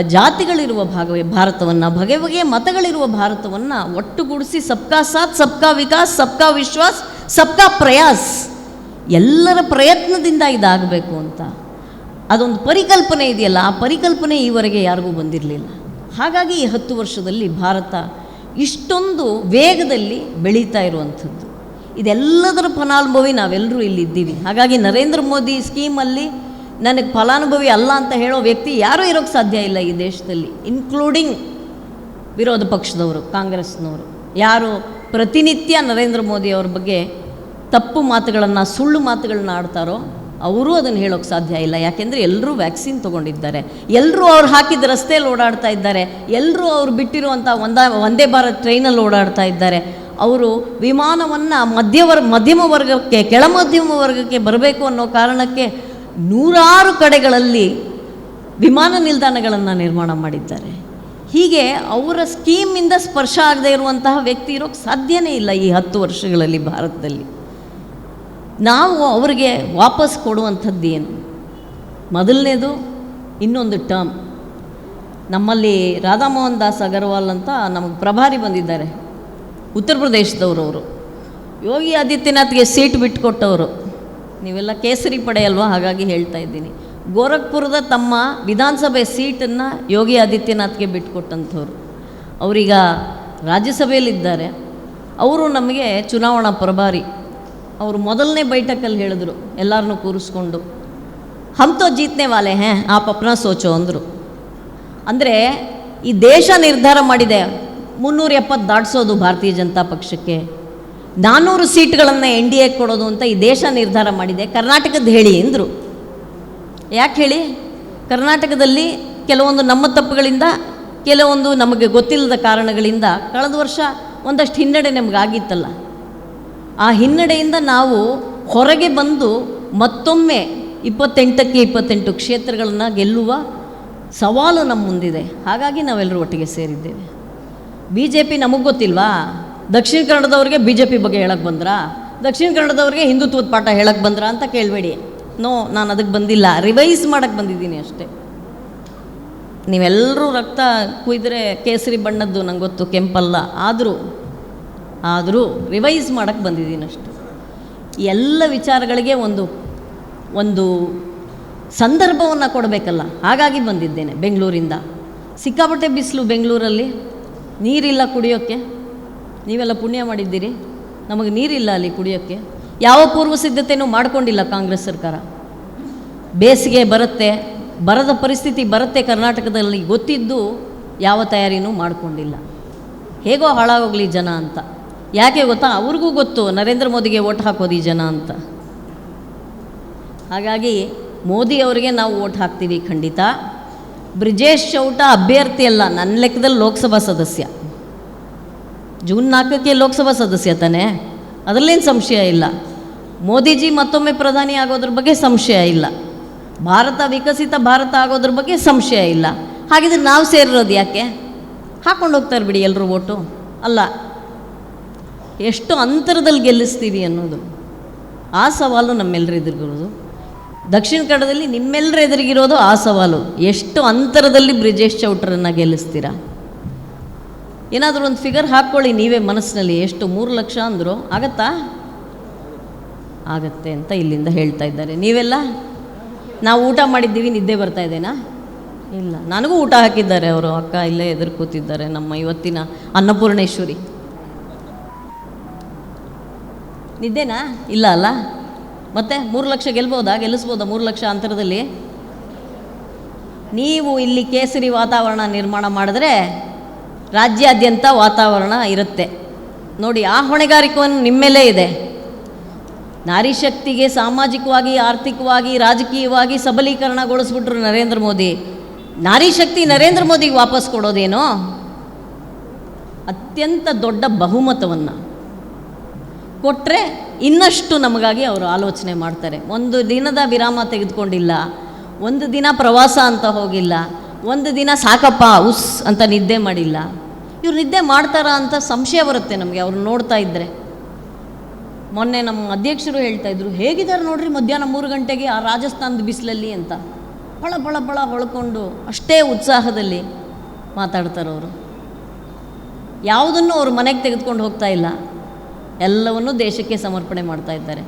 ಜಾತಿಗಳಿರುವ ಭಾಗವೇ ಭಾರತವನ್ನು, ಬಗೆ ಬಗೆಯ ಮತಗಳಿರುವ ಭಾರತವನ್ನು ಒಟ್ಟುಗೂಡಿಸಿ ಸಬ್ಕಾ ಸಾಥ್, ಸಬ್ಕಾ ವಿಕಾಸ್, ಸಬ್ಕಾ ವಿಶ್ವಾಸ್, ಸಬ್ಕಾ ಪ್ರಯಾಸ್. ಎಲ್ಲರ ಪ್ರಯತ್ನದಿಂದ ಇದಾಗಬೇಕು ಅಂತ. ಅದೊಂದು ಪರಿಕಲ್ಪನೆ ಇದೆಯಲ್ಲ, ಆ ಪರಿಕಲ್ಪನೆ ಈವರೆಗೆ ಯಾರಿಗೂ ಬಂದಿರಲಿಲ್ಲ. ಹಾಗಾಗಿ ಈ ಹತ್ತು ವರ್ಷದಲ್ಲಿ ಭಾರತ ಇಷ್ಟೊಂದು ವೇಗದಲ್ಲಿ ಬೆಳೀತಾ ಇರುವಂಥದ್ದು. ಇದೆಲ್ಲದರ ಫಲಾನುಭವಿ ನಾವೆಲ್ಲರೂ ಇಲ್ಲಿದ್ದೀವಿ. ಹಾಗಾಗಿ ನರೇಂದ್ರ ಮೋದಿ ಸ್ಕೀಮಲ್ಲಿ ನನಗೆ ಫಲಾನುಭವಿ ಅಲ್ಲ ಅಂತ ಹೇಳೋ ವ್ಯಕ್ತಿ ಯಾರೂ ಇರೋಕ್ಕೆ ಸಾಧ್ಯ ಇಲ್ಲ ಈ ದೇಶದಲ್ಲಿ ಇನ್ಕ್ಲೂಡಿಂಗ್ ವಿರೋಧ ಪಕ್ಷದವರು, ಕಾಂಗ್ರೆಸ್ನವರು. ಯಾರು ಪ್ರತಿನಿತ್ಯ ನರೇಂದ್ರ ಮೋದಿ ಅವ್ರ ಬಗ್ಗೆ ತಪ್ಪು ಮಾತುಗಳನ್ನು, ಸುಳ್ಳು ಮಾತುಗಳನ್ನ ಆಡ್ತಾರೋ, ಅವರೂ ಅದನ್ನು ಹೇಳೋಕ್ಕೆ ಸಾಧ್ಯ ಇಲ್ಲ. ಯಾಕೆಂದರೆ ಎಲ್ಲರೂ ವ್ಯಾಕ್ಸಿನ್ ತೊಗೊಂಡಿದ್ದಾರೆ. ಎಲ್ಲರೂ ಅವ್ರು ಹಾಕಿದ ರಸ್ತೆಯಲ್ಲಿ ಓಡಾಡ್ತಾ ಇದ್ದಾರೆ. ಎಲ್ಲರೂ ಅವ್ರು ಬಿಟ್ಟಿರುವಂಥ ಒಂದ, ಒಂದೇ ಭಾರತ್ ಟ್ರೈನಲ್ಲಿ ಓಡಾಡ್ತಾ ಇದ್ದಾರೆ. ಅವರು ವಿಮಾನವನ್ನು ಮಧ್ಯವರ್, ಮಧ್ಯಮ ವರ್ಗಕ್ಕೆ ಕೆಳ ಮಧ್ಯಮ ವರ್ಗಕ್ಕೆ ಬರಬೇಕು ಅನ್ನೋ ಕಾರಣಕ್ಕೆ ನೂರಾರು ಕಡೆಗಳಲ್ಲಿ ವಿಮಾನ ನಿಲ್ದಾಣಗಳನ್ನು ನಿರ್ಮಾಣ ಮಾಡಿದ್ದಾರೆ. ಹೀಗೆ ಅವರ ಸ್ಕೀಮಿಂದ ಸ್ಪರ್ಶ ಆಗದೆ ಇರುವಂತಹ ವ್ಯಕ್ತಿ ಇರೋಕ್ಕೆ ಸಾಧ್ಯನೇ ಇಲ್ಲ ಈ ಹತ್ತು ವರ್ಷಗಳಲ್ಲಿ ಭಾರತದಲ್ಲಿ. ನಾವು ಅವರಿಗೆ ವಾಪಸ್ ಕೊಡುವಂಥದ್ದು ಏನು? ಮೊದಲನೇದು ಇನ್ನೊಂದು ಟರ್ಮ್. ನಮ್ಮಲ್ಲಿ ರಾಧಾಮೋಹನ್ ದಾಸ್ ಅಗರ್ವಾಲ್ ಅಂತ ನಮಗೆ ಪ್ರಭಾರಿ ಬಂದಿದ್ದಾರೆ. ಉತ್ತರ ಪ್ರದೇಶದವರು ಅವರು ಯೋಗಿ ಆದಿತ್ಯನಾಥ್ಗೆ ಸೀಟ್ ಬಿಟ್ಟುಕೊಟ್ಟವರು ನೀವೆಲ್ಲ ಕೇಸರಿ ಪಡೆಯಲ್ವಾ ಹಾಗಾಗಿ ಹೇಳ್ತಾ ಇದ್ದೀನಿ. ಗೋರಖ್ಪುರದ ತಮ್ಮ ವಿಧಾನಸಭೆ ಸೀಟನ್ನು ಯೋಗಿ ಆದಿತ್ಯನಾಥ್ಗೆ ಬಿಟ್ಟುಕೊಟ್ಟಂಥವ್ರು ಅವರೀಗ ರಾಜ್ಯಸಭೆಯಲ್ಲಿದ್ದಾರೆ. ಅವರು ನಮಗೆ ಚುನಾವಣಾ ಪ್ರಭಾರಿ. ಅವರು ಮೊದಲನೇ ಬೈಠಕಲ್ಲಿ ಹೇಳಿದ್ರು ಎಲ್ಲರನ್ನೂ ಕೂರಿಸ್ಕೊಂಡು. ಹಂತೋ ಜೀತನೆ ವಾಲೆ ಹೇ ಆ ಪಪ್ನ ಸೋಚೋ ಅಂದರು. ಅಂದರೆ ಈ ದೇಶ ನಿರ್ಧಾರ ಮಾಡಿದೆ, ಮುನ್ನೂರ ಎಪ್ಪತ್ತು ದಾಟಿಸೋದು ಭಾರತೀಯ ಜನತಾ ಪಕ್ಷಕ್ಕೆ. ನಾನ್ನೂರು ಸೀಟ್ಗಳನ್ನು ಎನ್ ಡಿ ಎ ಕೊಡೋದು ಅಂತ ಈ ದೇಶ ನಿರ್ಧಾರ ಮಾಡಿದೆ. ಕರ್ನಾಟಕದ ಹೇಳಿ ಎಂದರು. ಯಾಕೆ ಹೇಳಿ? ಕರ್ನಾಟಕದಲ್ಲಿ ಕೆಲವೊಂದು ನಮ್ಮ ತಪ್ಪುಗಳಿಂದ, ಕೆಲವೊಂದು ನಮಗೆ ಗೊತ್ತಿಲ್ಲದ ಕಾರಣಗಳಿಂದ ಕಳೆದ ವರ್ಷ ಒಂದಷ್ಟು ಹಿನ್ನಡೆ ನಮಗಾಗಿತ್ತಲ್ಲ. ಆ ಹಿನ್ನಡೆಯಿಂದ ನಾವು ಹೊರಗೆ ಬಂದು ಮತ್ತೊಮ್ಮೆ ಇಪ್ಪತ್ತೆಂಟಕ್ಕೆ ಇಪ್ಪತ್ತೆಂಟು ಕ್ಷೇತ್ರಗಳನ್ನು ಗೆಲ್ಲುವ ಸವಾಲು ನಮ್ಮ ಮುಂದಿದೆ. ಹಾಗಾಗಿ ನಾವೆಲ್ಲರೂ ಒಟ್ಟಿಗೆ ಸೇರಿದ್ದೇವೆ. ಬಿ ಜೆ ಪಿ ನಮಗೆ ಗೊತ್ತಿಲ್ವಾ? ದಕ್ಷಿಣ ಕನ್ನಡದವ್ರಿಗೆ ಬಿ ಜೆ ಪಿ ಬಗ್ಗೆ ಹೇಳಕ್ಕೆ ಬಂದ್ರಾ? ದಕ್ಷಿಣ ಕನ್ನಡದವ್ರಿಗೆ ಹಿಂದುತ್ವದ ಪಾಠ ಹೇಳಕ್ಕೆ ಬಂದ್ರಾ ಅಂತ ಕೇಳಬೇಡಿ. ನೋ, ನಾನು ಅದಕ್ಕೆ ಬಂದಿಲ್ಲ. ರಿವೈಸ್ ಮಾಡಕ್ಕೆ ಬಂದಿದ್ದೀನಿ ಅಷ್ಟೇ. ನೀವೆಲ್ಲರೂ ರಕ್ತ ಕುಯ್ದರೆ ಕೇಸರಿ ಬಣ್ಣದ್ದು ನಂಗೆ ಗೊತ್ತು, ಕೆಂಪಲ್ಲ. ಆದರೂ ಆದರೂ ರಿವೈಸ್ ಮಾಡಕ್ಕೆ ಬಂದಿದ್ದೀನಿ ಅಷ್ಟು. ಎಲ್ಲ ವಿಚಾರಗಳಿಗೆ ಒಂದು ಒಂದು ಸಂದರ್ಭವನ್ನು ಕೊಡಬೇಕಲ್ಲ. ಹಾಗಾಗಿ ಬಂದಿದ್ದೇನೆ ಬೆಂಗಳೂರಿಂದ. ಸಿಕ್ಕಾಪಟ್ಟೆ ಬಿಸಿಲು ಬೆಂಗಳೂರಲ್ಲಿ. ನೀರಿಲ್ಲ ಕುಡಿಯೋಕ್ಕೆ. ನೀವೆಲ್ಲ ಪುಣ್ಯ ಮಾಡಿದ್ದೀರಿ. ನಮಗೆ ನೀರಿಲ್ಲ ಅಲ್ಲಿ ಕುಡಿಯೋಕ್ಕೆ. ಯಾವ ಪೂರ್ವ ಸಿದ್ಧತೆಯೂ ಮಾಡ್ಕೊಂಡಿಲ್ಲ ಕಾಂಗ್ರೆಸ್ ಸರ್ಕಾರ. ಬೇಸಿಗೆ ಬರುತ್ತೆ, ಬರದ ಪರಿಸ್ಥಿತಿ ಬರುತ್ತೆ ಕರ್ನಾಟಕದಲ್ಲಿ ಗೊತ್ತಿದ್ದು ಯಾವ ತಯಾರಿನೂ ಮಾಡಿಕೊಂಡಿಲ್ಲ. ಹೇಗೋ ಹಾಳಾಗೋಗ್ಲಿ ಜನ ಅಂತ. ಯಾಕೆ ಗೊತ್ತಾ? ಅವ್ರಿಗೂ ಗೊತ್ತು, ನರೇಂದ್ರ ಮೋದಿಗೆ ಓಟ್ ಹಾಕೋದು ಈ ಜನ ಅಂತ. ಹಾಗಾಗಿ ಮೋದಿ ಅವರಿಗೆ ನಾವು ಓಟ್ ಹಾಕ್ತೀವಿ ಖಂಡಿತ. ಬ್ರಿಜೇಶ್ ಚೌಟ ಅಭ್ಯರ್ಥಿ ಅಲ್ಲ, ನನ್ನ ಲೆಕ್ಕದಲ್ಲಿ ಲೋಕಸಭಾ ಸದಸ್ಯ. ಜೂನ್ ನಾಲ್ಕಕ್ಕೆ ಲೋಕಸಭಾ ಸದಸ್ಯ ತಾನೆ. ಅದರಲ್ಲೇನು ಸಂಶಯ ಇಲ್ಲ. ಮೋದಿಜಿ ಮತ್ತೊಮ್ಮೆ ಪ್ರಧಾನಿ ಆಗೋದ್ರ ಬಗ್ಗೆ ಸಂಶಯ ಇಲ್ಲ. ಭಾರತ ವಿಕಸಿತ ಭಾರತ ಆಗೋದ್ರ ಬಗ್ಗೆ ಸಂಶಯ ಇಲ್ಲ. ಹಾಗಿದ್ರೆ ನಾವು ಸೇರಿರೋದು ಯಾಕೆ? ಹಾಕೊಂಡು ಹೋಗ್ತಾರೆ ಬಿಡಿ ಎಲ್ಲರೂ ಓಟು ಅಲ್ಲ, ಎಷ್ಟು ಅಂತರದಲ್ಲಿ ಗೆಲ್ಲಿಸ್ತೀವಿ ಅನ್ನೋದು. ಆ ಸವಾಲು ನಮ್ಮೆಲ್ಲರ ಎದುರಿಗಿರೋದು. ದಕ್ಷಿಣ ಕನ್ನಡದಲ್ಲಿ ನಿಮ್ಮೆಲ್ಲರ ಎದುರಿಗಿರೋದು ಆ ಸವಾಲು. ಎಷ್ಟು ಅಂತರದಲ್ಲಿ ಬ್ರಿಜೇಶ್ ಚೌಟ್ರನ್ನು ಗೆಲ್ಲಿಸ್ತೀರಾ? ಏನಾದರೂ ಒಂದು ಫಿಗರ್ ಹಾಕ್ಕೊಳ್ಳಿ ನೀವೇ ಮನಸ್ಸಿನಲ್ಲಿ. ಎಷ್ಟು ಮೂರು ಲಕ್ಷ ಅಂದರು ಆಗತ್ತಾ? ಆಗತ್ತೆ ಅಂತ ಇಲ್ಲಿಂದ ಹೇಳ್ತಾ ಇದ್ದಾರೆ. ನೀವೆಲ್ಲ? ನಾವು ಊಟ ಮಾಡಿದ್ದೀವಿ, ನಿದ್ದೆ ಬರ್ತಾ ಇದ್ದೇನಾ ಇಲ್ಲ. ನನಗೂ ಊಟ ಹಾಕಿದ್ದಾರೆ ಅವರು. ಅಕ್ಕ ಇಲ್ಲೇ ಎದುರು ಕೂತಿದ್ದಾರೆ ನಮ್ಮ ಇವತ್ತಿನ ಅನ್ನಪೂರ್ಣೇಶ್ವರಿ. ನಿದ್ದೆನಾ? ಇಲ್ಲ ಅಲ್ಲ? ಮತ್ತೆ ಮೂರು ಲಕ್ಷ ಗೆಲ್ಬೋದಾ? ಗೆಲ್ಲಿಸ್ಬೋದಾ ಮೂರು ಲಕ್ಷ ಅಂತರದಲ್ಲಿ? ನೀವು ಇಲ್ಲಿ ಕೇಸರಿ ವಾತಾವರಣ ನಿರ್ಮಾಣ ಮಾಡಿದ್ರೆ ರಾಜ್ಯಾದ್ಯಂತ ವಾತಾವರಣ ಇರುತ್ತೆ. ನೋಡಿ, ಆ ಹೊಣೆಗಾರಿಕೆಯನ್ನು ನಿಮ್ಮೇಲೇ ಇದೆ. ನಾರಿ ಶಕ್ತಿಗೆ ಸಾಮಾಜಿಕವಾಗಿ, ಆರ್ಥಿಕವಾಗಿ, ರಾಜಕೀಯವಾಗಿ ಸಬಲೀಕರಣಗೊಳಿಸ್ಬಿಟ್ರು ನರೇಂದ್ರ ಮೋದಿ. ನಾರಿ ಶಕ್ತಿ ನರೇಂದ್ರ ಮೋದಿಗೆ ವಾಪಸ್ ಕೊಡೋದೇನೋ? ಅತ್ಯಂತ ದೊಡ್ಡ ಬಹುಮತವನ್ನು. ಕೊಟ್ಟರೆ ಇನ್ನಷ್ಟು ನಮಗಾಗಿ ಅವರು ಆಲೋಚನೆ ಮಾಡ್ತಾರೆ. ಒಂದು ದಿನದ ವಿರಾಮ ತೆಗೆದುಕೊಂಡಿಲ್ಲ, ಒಂದು ದಿನ ಪ್ರವಾಸ ಅಂತ ಹೋಗಿಲ್ಲ, ಒಂದು ದಿನ ಸಾಕಪ್ಪ, ಉಸ್ ಅಂತ ನಿದ್ದೆ ಮಾಡಿಲ್ಲ. ಇವ್ರು ನಿದ್ದೆ ಮಾಡ್ತಾರಾ ಅಂತ ಸಂಶಯ ಬರುತ್ತೆ ನಮಗೆ, ಅವ್ರು ನೋಡ್ತಾ ಇದ್ದರೆ ಮೊನ್ನೆ ನಮ್ಮ ಅಧ್ಯಕ್ಷರು ಹೇಳ್ತಾ ಇದ್ರು, ಹೇಗಿದ್ದಾರೆ ನೋಡ್ರಿ ಮಧ್ಯಾಹ್ನ ಮೂರು ಗಂಟೆಗೆ ಆ ರಾಜಸ್ಥಾನದ ಬಿಸಿಲಲ್ಲಿ ಅಂತ? ಬಳ ಬಳ ಬಳ ಹೊಳ್ಕೊಂಡು ಅಷ್ಟೇ ಉತ್ಸಾಹದಲ್ಲಿ ಮಾತಾಡ್ತಾರೆ ಅವರು. ಯಾವುದನ್ನು ಅವರು ಮನೆಗೆ ತೆಗೆದುಕೊಂಡು ಹೋಗ್ತಾ ಇಲ್ಲ. ಎಲ್ಲವನ್ನೂ ದೇಶಕ್ಕೆ ಸಮರ್ಪಣೆ ಮಾಡ್ತಾ ಇದ್ದಾರೆ.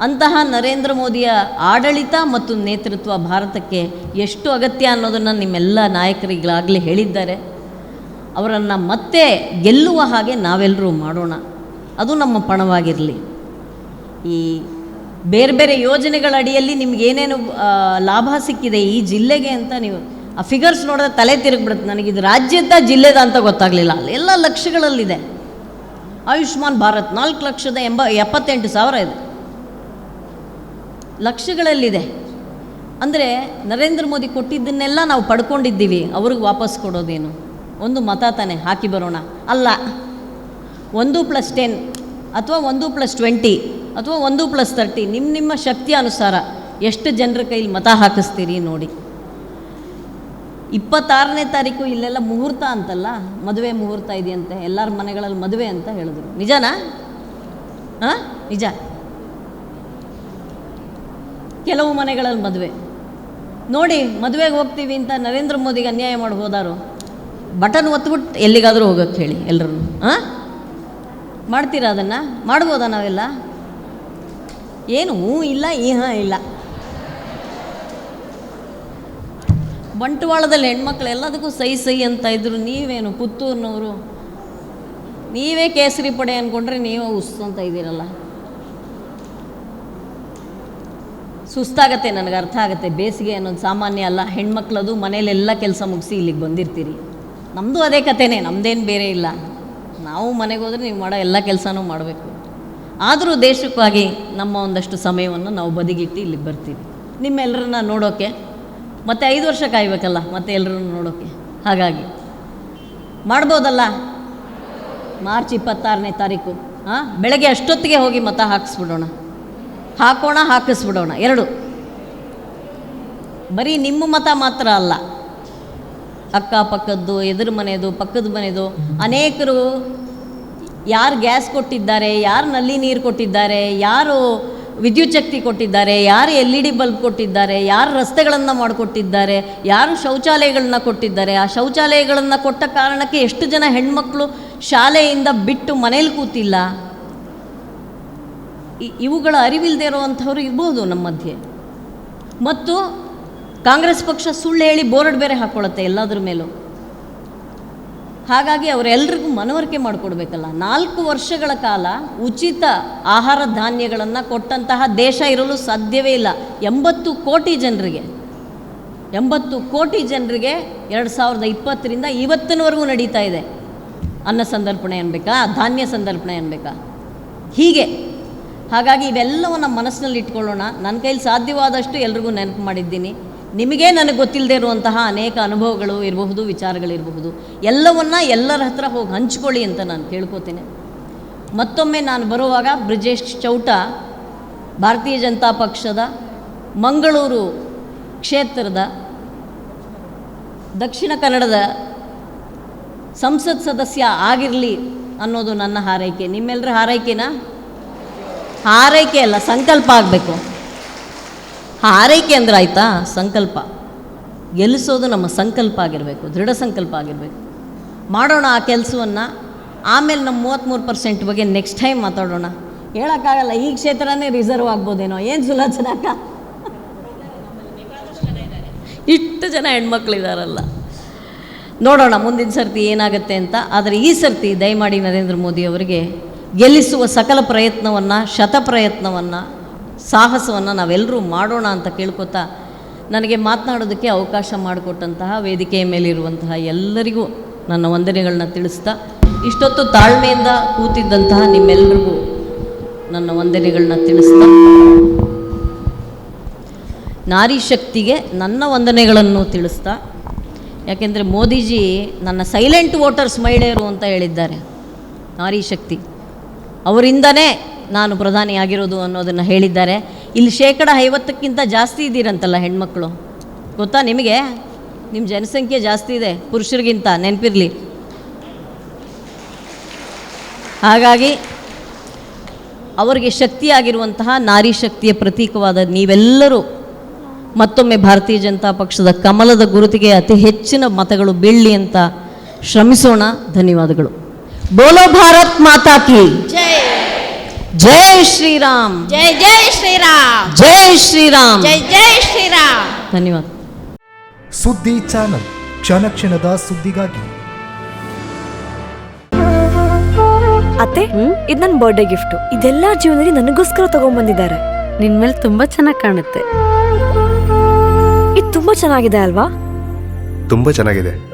ಅಂತಹ ನರೇಂದ್ರ ಮೋದಿಯ ಆಡಳಿತ ಮತ್ತು ನೇತೃತ್ವ ಭಾರತಕ್ಕೆ ಎಷ್ಟು ಅಗತ್ಯ ಅನ್ನೋದನ್ನು ನಿಮ್ಮೆಲ್ಲ ನಾಯಕರಿಗಾಗಲೇ ಹೇಳಿದ್ದಾರೆ. ಅವರನ್ನು ಮತ್ತೆ ಗೆಲ್ಲುವ ಹಾಗೆ ನಾವೆಲ್ಲರೂ ಮಾಡೋಣ. ಅದು ನಮ್ಮ ಪಣವಾಗಿರಲಿ. ಈ ಬೇರೆ ಬೇರೆ ಯೋಜನೆಗಳ ಅಡಿಯಲ್ಲಿ ನಿಮಗೇನೇನು ಲಾಭ ಸಿಕ್ಕಿದೆ ಈ ಜಿಲ್ಲೆಗೆ ಅಂತ ನೀವು, ಆ ಫಿಗರ್ಸ್ ನೋಡಿದ್ರೆ ತಲೆ ತಿರುಗ್ಬಿಡುತ್ತೆ. ನನಗಿದು ರಾಜ್ಯದ ಜಿಲ್ಲೆದ ಅಂತ ಗೊತ್ತಾಗಲಿಲ್ಲ. ಎಲ್ಲ ಲಕ್ಷಗಳಲ್ಲಿದೆ. ಆಯುಷ್ಮಾನ್ ಭಾರತ್, ನಾಲ್ಕು ಲಕ್ಷದ ಎಂಬ, ಎಪ್ಪತ್ತೆಂಟು ಸಾವಿರ ಇದೆ. ಲಕ್ಷಗಳಲ್ಲಿದೆ. ಅಂದರೆ ನರೇಂದ್ರ ಮೋದಿ ಕೊಟ್ಟಿದ್ದನ್ನೆಲ್ಲ ನಾವು ಪಡ್ಕೊಂಡಿದ್ದೀವಿ. ಅವ್ರಿಗೆ ವಾಪಸ್ ಕೊಡೋದೇನು? ಒಂದು ಮತ ತಾನೆ, ಹಾಕಿ ಬರೋಣ. ಅಲ್ಲ, ಒಂದು ಪ್ಲಸ್ ಟೆನ್ ಅಥವಾ ಒಂದು ಪ್ಲಸ್ ಟ್ವೆಂಟಿ ಅಥವಾ ಒಂದು ಪ್ಲಸ್ ತರ್ಟಿ ನಿಮ್ಮ ನಿಮ್ಮ ಶಕ್ತಿ ಅನುಸಾರ ಎಷ್ಟು ಜನರ ಕೈಲಿ ಮತ ಹಾಕಿಸ್ತೀರಿ ನೋಡಿ. ಇಪ್ಪತ್ತಾರನೇ ತಾರೀಕು ಇಲ್ಲೆಲ್ಲ ಮುಹೂರ್ತ ಅಂತಲ್ಲ, ಮದುವೆ ಮುಹೂರ್ತ ಇದೆಯಂತೆ, ಎಲ್ಲರ ಮನೆಗಳಲ್ಲಿ ಮದುವೆ ಅಂತ ಹೇಳಿದ್ರು. ನಿಜನಾ? ಹಾಂ ನಿಜ. ಕೆಲವು ಮನೆಗಳಲ್ಲಿ ಮದುವೆ. ನೋಡಿ, ಮದುವೆಗೆ ಹೋಗ್ತೀವಿ ಅಂತ ನರೇಂದ್ರ ಮೋದಿಗೆ ಅನ್ಯಾಯ ಮಾಡಿ ಹೋದಾರು. ಬಟನ್ ಒತ್ಬಿಟ್ಟು ಎಲ್ಲಿಗಾದರೂ ಹೋಗೋಕ್ಕೆ ಹೇಳಿ ಎಲ್ಲರೂ ಹಾಂ ಮಾಡ್ತೀರಾ ಅದನ್ನು? ಮಾಡ್ಬೋದಾ ನಾವೆಲ್ಲ? ಏನು ಇಲ್ಲ, ಈ ಹಾಂ ಇಲ್ಲ. ಬಂಟ್ವಾಳದಲ್ಲಿ ಹೆಣ್ಮಕ್ಳು ಎಲ್ಲದಕ್ಕೂ ಸೈ ಸೈ ಅಂತ ಇದ್ರು, ನೀವೇನು ಪುತ್ತೂರಿನವರು ನೀವೇ ಕೇಸರಿ ಪಡೆ ಅಂದ್ಕೊಂಡ್ರೆ ನೀವೇ ಉಸ್ ಅಂತ ಇದ್ದೀರಲ್ಲ. ಸುಸ್ತಾಗತ್ತೆ, ನನಗೆ ಅರ್ಥ ಆಗುತ್ತೆ. ಬೇಸಿಗೆ ಅನ್ನೋದು ಸಾಮಾನ್ಯ ಅಲ್ಲ. ಹೆಣ್ಮಕ್ಳದು ಮನೇಲೆಲ್ಲ ಕೆಲಸ ಮುಗಿಸಿ ಇಲ್ಲಿಗೆ ಬಂದಿರ್ತೀರಿ. ನಮ್ಮದು ಅದೇ ಕಥೆನೇ ನಮ್ಮದೇನು ಬೇರೆ ಇಲ್ಲ. ನಾವು ಮನೆಗೆ ಹೋದರೆ ನೀವು ಮಾಡೋ ಎಲ್ಲ ಕೆಲಸನೂ ಮಾಡಬೇಕು. ಆದರೂ ದೇಶಕ್ಕಾಗಿ ನಮ್ಮ ಒಂದಷ್ಟು ಸಮಯವನ್ನು ನಾವು ಬದಿಗಿಟ್ಟು ಇಲ್ಲಿ ಬರ್ತೀವಿ. ನಿಮ್ಮೆಲ್ಲರನ್ನ ನೋಡೋಕ್ಕೆ ಮತ್ತೆ ಐದು ವರ್ಷ ಕಾಯ್ಬೇಕಲ್ಲ, ಮತ್ತೆ ಎಲ್ಲರನ್ನು ನೋಡೋಕ್ಕೆ ಹಾಗಾಗಿ, ಮಾಡ್ಬೋದಲ್ಲ? ಮಾರ್ಚ್ ಇಪ್ಪತ್ತಾರನೇ ತಾರೀಕು. ಹಾಂ ಬೆಳಗ್ಗೆ ಅಷ್ಟೊತ್ತಿಗೆ ಹೋಗಿ ಮತ ಹಾಕಿಸ್ಬಿಡೋಣ. ಹಾಕೋಣ, ಹಾಕಿಸ್ಬಿಡೋಣ. ಎರಡು. ಬರೀ ನಿಮ್ಮ ಮತ ಮಾತ್ರ ಅಲ್ಲ ಅಕ್ಕಪಕ್ಕದ್ದು, ಎದುರು ಮನೆಯದು ಪಕ್ಕದ ಮನೆಯದು ಅನೇಕರು ಯಾರು ಗ್ಯಾಸ್ ಕೊಟ್ಟಿದ್ದಾರೆ, ಯಾರು ನಲ್ಲಿ ನೀರು ಕೊಟ್ಟಿದ್ದಾರೆ, ಯಾರು ವಿದ್ಯುತ್ ಶಕ್ತಿ ಕೊಟ್ಟಿದ್ದಾರೆ, ಯಾರು ಎಲ್ ಇ ಡಿ ಬಲ್ಬ್ ಕೊಟ್ಟಿದ್ದಾರೆ, ಯಾರು ರಸ್ತೆಗಳನ್ನು ಮಾಡಿಕೊಟ್ಟಿದ್ದಾರೆ, ಯಾರು ಶೌಚಾಲಯಗಳನ್ನ ಕೊಟ್ಟಿದ್ದಾರೆ. ಆ ಶೌಚಾಲಯಗಳನ್ನು ಕೊಟ್ಟ ಕಾರಣಕ್ಕೆ ಎಷ್ಟು ಜನ ಹೆಣ್ಮಕ್ಳು ಶಾಲೆಯಿಂದ ಬಿಟ್ಟು ಮನೇಲಿ ಕೂತಿಲ್ಲ? ಇವುಗಳ ಅರಿವಿಲ್ಲದೆ ಇರುವಂಥವ್ರು ಇರ್ಬೋದು ನಮ್ಮ ಮಧ್ಯೆ ಮತ್ತು ಕಾಂಗ್ರೆಸ್ ಪಕ್ಷ ಸುಳ್ಳು ಹೇಳಿ ಬೋರ್ಡ್ ಬೇರೆ ಹಾಕ್ಕೊಳ್ಳುತ್ತೆ ಎಲ್ಲದರ ಮೇಲೂ. ಹಾಗಾಗಿ ಅವರೆಲ್ಲರಿಗೂ ಮನವರಿಕೆ ಮಾಡಿಕೊಡ್ಬೇಕಲ್ಲ. ನಾಲ್ಕು ವರ್ಷಗಳ ಕಾಲ ಉಚಿತ ಆಹಾರ ಧಾನ್ಯಗಳನ್ನು ಕೊಟ್ಟಂತಹ ದೇಶ ಇರಲು ಸಾಧ್ಯವೇ ಇಲ್ಲ. ಎಂಬತ್ತು ಕೋಟಿ ಜನರಿಗೆ, ಎಂಬತ್ತು ಕೋಟಿ ಜನರಿಗೆ ಎರಡು ಸಾವಿರದ ಇಪ್ಪತ್ತರಿಂದ ಇವತ್ತಿನವರೆಗೂ ನಡೀತಾ ಇದೆ. ಅನ್ನ ಸಂದರ್ಪಣೆ ಅನ್ಬೇಕಾ, ಧಾನ್ಯ ಸಂದರ್ಪಣೆ ಅನ್ಬೇಕಾ? ಹೀಗೆ. ಹಾಗಾಗಿ ಇವೆಲ್ಲವನ್ನು ಮನಸ್ಸಿನಲ್ಲಿ ಇಟ್ಕೊಳ್ಳೋಣ. ನನ್ನ ಕೈಲಿ ಸಾಧ್ಯವಾದಷ್ಟು ಎಲ್ರಿಗೂ ನೆನಪು ಮಾಡಿದ್ದೀನಿ. ನಿಮಗೇ ನನಗೆ ಗೊತ್ತಿಲ್ಲದೆ ಇರುವಂತಹ ಅನೇಕ ಅನುಭವಗಳು ಇರಬಹುದು, ವಿಚಾರಗಳಿರಬಹುದು. ಎಲ್ಲವನ್ನ ಎಲ್ಲರ ಹತ್ರ ಹೋಗಿ ಹಂಚ್ಕೊಳ್ಳಿ ಅಂತ ನಾನು ಕೇಳ್ಕೊತೇನೆ. ಮತ್ತೊಮ್ಮೆ ನಾನು ಬರುವಾಗ ಬ್ರಿಜೇಶ್ ಚೌಟ, ಭಾರತೀಯ ಜನತಾ ಪಕ್ಷದ ಮಂಗಳೂರು ಕ್ಷೇತ್ರದ ದಕ್ಷಿಣ ಕನ್ನಡದ ಸಂಸತ್ ಸದಸ್ಯ ಆಗಿರಲಿ ಅನ್ನೋದು ನನ್ನ ಹಾರೈಕೆ. ನಿಮ್ಮೆಲ್ಲರ ಹಾರೈಕೆನಾ? ಹಾರೈಕೆ ಅಲ್ಲ, ಸಂಕಲ್ಪ ಆಗಬೇಕು. ಹಾರೈಕೆ ಅಂದ್ರೆ ಆಯ್ತಾ? ಸಂಕಲ್ಪ. ಗೆಲ್ಲಿಸೋದು ನಮ್ಮ ಸಂಕಲ್ಪ ಆಗಿರಬೇಕು, ದೃಢ ಸಂಕಲ್ಪ ಆಗಿರಬೇಕು. ಮಾಡೋಣ ಆ ಕೆಲಸವನ್ನು, ಆಮೇಲೆ ನಮ್ಮ ಮೂವತ್ತ್ಮೂರು ಪರ್ಸೆಂಟ್ ಬಗ್ಗೆ ನೆಕ್ಸ್ಟ್ ಟೈಮ್ ಮಾತಾಡೋಣ. ಹೇಳೋಕ್ಕಾಗಲ್ಲ, ಈ ಕ್ಷೇತ್ರನೇ ರಿಸರ್ವ್ ಆಗ್ಬೋದೇನೋ, ಏನು ಸುಲೋಚನ ಅಕ್ಕ ಇಷ್ಟು ಜನ ಹೆಣ್ಮಕ್ಳಿದಾರಲ್ಲ. ನೋಡೋಣ, ಮುಂದಿನ ಸರ್ತಿ ಏನಾಗುತ್ತೆ ಅಂತ. ಆದರೆ ಈ ಸರ್ತಿ ದಯಮಾಡಿ ನರೇಂದ್ರ ಮೋದಿ ಅವರಿಗೆ ಗೆಲ್ಲಿಸುವ ಸಕಲ ಪ್ರಯತ್ನವನ್ನು, ಶತ ಪ್ರಯತ್ನವನ್ನು ಸಾಹಸವನ್ನು ನಾವೆಲ್ಲರೂ ಮಾಡೋಣ ಅಂತ ಕೇಳ್ಕೊತಾ ನನಗೆ ಮಾತನಾಡೋದಕ್ಕೆ ಅವಕಾಶ ಮಾಡಿಕೊಟ್ಟಂತಹ ವೇದಿಕೆಯ ಮೇಲಿರುವಂತಹ ಎಲ್ಲರಿಗೂ ನನ್ನ ವಂದನೆಗಳನ್ನ ತಿಳಿಸ್ತಾ, ಇಷ್ಟೊತ್ತು ತಾಳ್ಮೆಯಿಂದ ಕೂತಿದ್ದಂತಹ ನಿಮ್ಮೆಲ್ಲರಿಗೂ ನನ್ನ ವಂದನೆಗಳನ್ನ ತಿಳಿಸ್ತಾ, ನಾರಿ ಶಕ್ತಿಗೆ ನನ್ನ ವಂದನೆಗಳನ್ನು ತಿಳಿಸ್ತಾ, ಯಾಕೆಂದರೆ ಮೋದಿಜಿ ನನ್ನ ಸೈಲೆಂಟ್ ವೋಟರ್ಸ್ ಮಹಿಳೆಯರು ಅಂತ ಹೇಳಿದ್ದಾರೆ, ನಾರಿ ಶಕ್ತಿ. ಅವರಿಂದನೇ ನಾನು ಪ್ರಧಾನಿ ಆಗಿರೋದು ಅನ್ನೋದನ್ನು ಹೇಳಿದ್ದಾರೆ. ಇಲ್ಲಿ ಶೇಕಡ ಐವತ್ತಕ್ಕಿಂತ ಜಾಸ್ತಿ ಇದ್ದೀರಂತಲ್ಲ ಹೆಣ್ಮಕ್ಳು. ಗೊತ್ತಾ ನಿಮಗೆ? ನಿಮ್ಮ ಜನಸಂಖ್ಯೆ ಜಾಸ್ತಿ ಇದೆ, ಪುರುಷರಿಗಿಂತ ನೆನಪಿರಲಿ. ಹಾಗಾಗಿ ಅವರಿಗೆ ಶಕ್ತಿಯಾಗಿರುವಂತಹ ನಾರಿ ಶಕ್ತಿಯ ಪ್ರತೀಕವಾದ ನೀವೆಲ್ಲರೂ ಮತ್ತೊಮ್ಮೆ ಭಾರತೀಯ ಜನತಾ ಪಕ್ಷದ ಕಮಲದ ಗುರುತಿಗೆ ಅತಿ ಹೆಚ್ಚಿನ ಮತಗಳು ಬೀಳಲಿ ಅಂತ ಶ್ರಮಿಸೋಣ. ಧನ್ಯವಾದಗಳು. ಬೋಲೋ ಭಾರತ್ ಮಾತಾ ಕಿ.
ಜೈ.
ಜೈ ಶ್ರೀರಾಮ್.
ಜೈ ಜೈ ಶ್ರೀರಾಮ್.
ಜೈ ಶ್ರೀರಾಮ್.
ಜೈ ಜೈ ಶ್ರೀರಾಮ್.
ಧನ್ಯವಾದ.
ಸುದ್ದಿ ಚಾನಲ್ ಕ್ಷಣ ಕ್ಷಣದ ಸುದ್ದಿಗಾಗಿ.
ಅತ್ತೆ ಇದು ನನ್ನ ಬರ್ಡೇ ಗಿಫ್ಟ್ ಇದೆಲ್ಲ ಜೀವನದಲ್ಲಿ ನನಗೋಸ್ಕರ ತಗೊಂಡ್ಬಂದಿದ್ದಾರೆ.
ನಿನ್ ಮೇಲೆ ತುಂಬಾ ಚೆನ್ನಾಗಿ ಕಾಣುತ್ತೆ.
ಇದು ತುಂಬಾ ಚೆನ್ನಾಗಿದೆ ಅಲ್ವಾ?
ತುಂಬಾ ಚೆನ್ನಾಗಿದೆ.